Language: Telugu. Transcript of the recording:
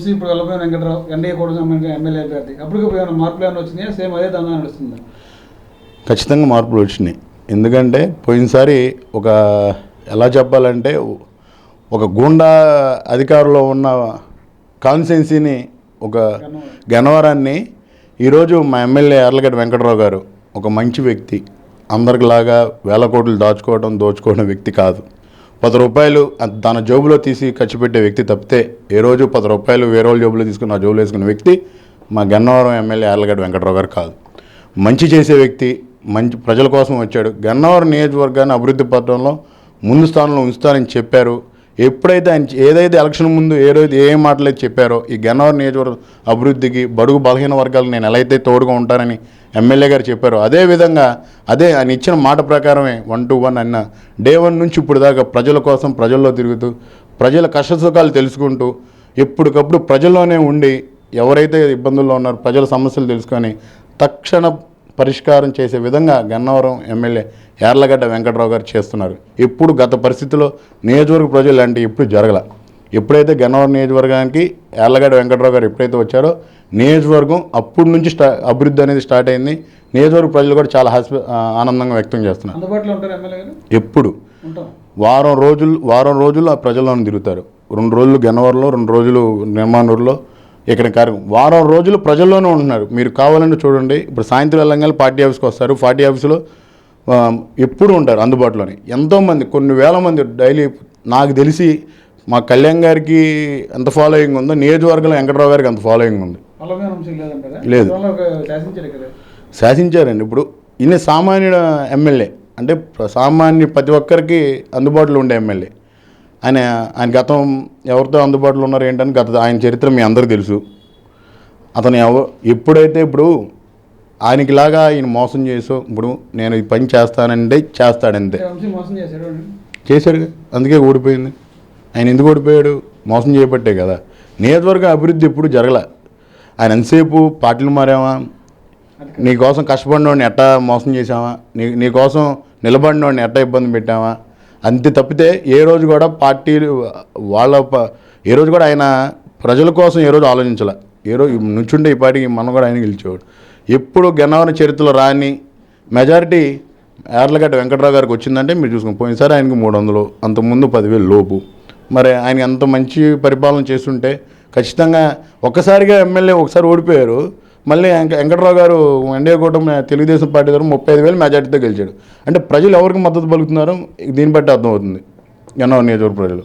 వంశీ ఇప్పుడు వెళ్ళబోయిన వెంకటరావు ఎన్డీఏ కూడా ఎమ్మెల్యే అభ్యర్థి. అప్పటికి ఏమైనా మార్పులు ఏమైనా వచ్చినాయా? సేమ్ అదే దందా నడుస్తుంది? ఖచ్చితంగా మార్పులు వచ్చినాయి. ఎందుకంటే పోయినసారి ఒక ఎలా చెప్పాలంటే ఒక గూండా అధికారంలో ఉన్న కాన్సెన్సీని ఒక గనవరాన్ని ఈరోజు మా ఎమ్మెల్యే ఎర్లగడ్డ వెంకటరావు గారు ఒక మంచి వ్యక్తి అందరిలాగా వేల కోట్లు దాచుకోవడం దోచుకోవడం వ్యక్తి కాదు. పది రూపాయలు తన జోబులో తీసి ఖర్చు పెట్టే వ్యక్తి తప్పితే ఏ రోజు పది రూపాయలు వేరే వాళ్ళ జోబులో తీసుకుని నా జోబులో వేసుకున్న వ్యక్తి మా గన్నవరం ఎమ్మెల్యే ఆర్లగడ్డ వెంకటరావు గారు కాదు. మంచి చేసే వ్యక్తి మంచి ప్రజల కోసం వచ్చాడు. గన్నవరం నియోజకవర్గాన్ని అభివృద్ధి పథంలో ముందు స్థానంలో ఉంచుతారని చెప్పారు ఎప్పుడైతే ఆయన ఏదైతే ఎలక్షన్ ముందు ఏ రోజు ఏ మాటలు చెప్పారో ఈ గన్నవరం నియోజకవర్గ అభివృద్ధికి బడుగు బలహీన వర్గాలు నేను ఎలా అయితే తోడుగా ఉంటానని ఎమ్మెల్యే గారు చెప్పారో అదే విధంగా అదే ఆయన ఇచ్చిన మాట ప్రకారమే వన్ టు వన్ అన్న డే వన్ నుంచి ఇప్పుడు దాకా ప్రజల కోసం ప్రజల్లో తిరుగుతూ ప్రజల కష్టసుఖాలు తెలుసుకుంటూ ఎప్పటికప్పుడు ప్రజల్లోనే ఉండి ఎవరైతే ఇబ్బందుల్లో ఉన్నారో ప్రజల సమస్యలు తెలుసుకొని తక్షణ పరిష్కారం చేసే విధంగా గన్నవరం ఎమ్మెల్యే యార్లగడ్డ వెంకటరావు గారు చేస్తున్నారు. ఎప్పుడు గత పరిస్థితిలో నియోజకవర్గ ప్రజలు లాంటి ఎప్పుడు జరగల. ఎప్పుడైతే గన్నవరం నియోజకవర్గానికి యార్లగడ్డ వెంకటరావు గారు ఎప్పుడైతే వచ్చారో నియోజకవర్గం అప్పటి నుంచి స్టా అభివృద్ధి అనేది స్టార్ట్ అయింది. నియోజకవర్గ ప్రజలు కూడా చాలా హాస్పి ఆనందంగా వ్యక్తం చేస్తున్నారు. ఎప్పుడు? వారం రోజులు వారం రోజులు ఆ ప్రజల్లోనే తిరుగుతారు. రెండు రోజులు గన్నవరంలో రెండు రోజులు నిర్మాణూరులో ఇక్కడ కార్యక్రమం వారం రోజులు ప్రజల్లోనే ఉంటున్నారు. మీరు కావాలంటే చూడండి. ఇప్పుడు సాయంత్రం వెళ్ళంగానే పార్టీ ఆఫీస్కి వస్తారు. పార్టీ ఆఫీసులో ఎప్పుడు ఉంటారు అందుబాటులోనే. ఎంతోమంది కొన్ని వేల మంది డైలీ నాకు తెలిసి మా కళ్యాణ్ గారికి ఎంత ఫాలోయింగ్ ఉందో నియోజకవర్గంలో వెంకటరావు గారికి అంత ఫాలోయింగ్ ఉంది. లేదు. శాసించారండి. ఇప్పుడు ఈయన సామాన్యుడు ఎమ్మెల్యే. అంటే సామాన్య ప్రతి ఒక్కరికి అందుబాటులో ఉండే ఎమ్మెల్యే. ఆయన ఆయన గతం ఎవరితో అందుబాటులో ఉన్నారు ఏంటని గత ఆయన చరిత్ర మీ అందరికీ తెలుసు. అతను ఎవ ఎప్పుడైతే ఇప్పుడు ఆయనకి లాగా ఆయన మోసం చేసో ఇప్పుడు నేను ఈ పని చేస్తానంటే చేస్తాడంతే. చేశాడు చేశాడు అందుకే ఓడిపోయింది. ఆయన ఎందుకు ఓడిపోయాడు? మోసం చేయబట్టే కదా. నియోజకవర్గ అభివృద్ధి ఎప్పుడు జరగల. ఆయన ఎంతసేపు పార్టీలు మారామా నీకోసం కష్టపడినోడిని ఎట్టా మోసం చేసామా నీ నీకోసం నిలబడినోడిని ఎట్టా ఇబ్బంది పెట్టామా అంతే తప్పితే ఏ రోజు కూడా పార్టీలు వాళ్ళ ఏ రోజు కూడా ఆయన ప్రజల కోసం ఏ రోజు ఆలోచించాల. ఏ రోజు నుంచుండే ఈ పార్టీకి మనం కూడా ఆయన గెలిచేవాడు. ఎప్పుడు గన్నవరం చరిత్రలో రాని మెజారిటీ యార్లగడ్డ వెంకటరావు గారికి వచ్చిందంటే మీరు చూసుకుని పోయినసారి ఆయనకి మూడు వందలు అంతకుముందు పదివేలు లోపు. మరి ఆయన ఎంత మంచి పరిపాలన చేస్తుంటే ఖచ్చితంగా ఒక్కసారిగా ఎమ్మెల్యే ఒకసారి ఓడిపోయారు. మళ్ళీ వెంక వెంకటరావు గారు ఎన్డీఏ కూటమి తెలుగుదేశం పార్టీ గారు ముప్పై ఐదు వేలు మెజార్టీతో గెలిచాడు. అంటే ప్రజలు ఎవరికి మద్దతు పలుకుతున్నారో దీన్ని బట్టి అర్థమవుతుంది. ఎన్నో నియోజకవర్గ ప్రజలు.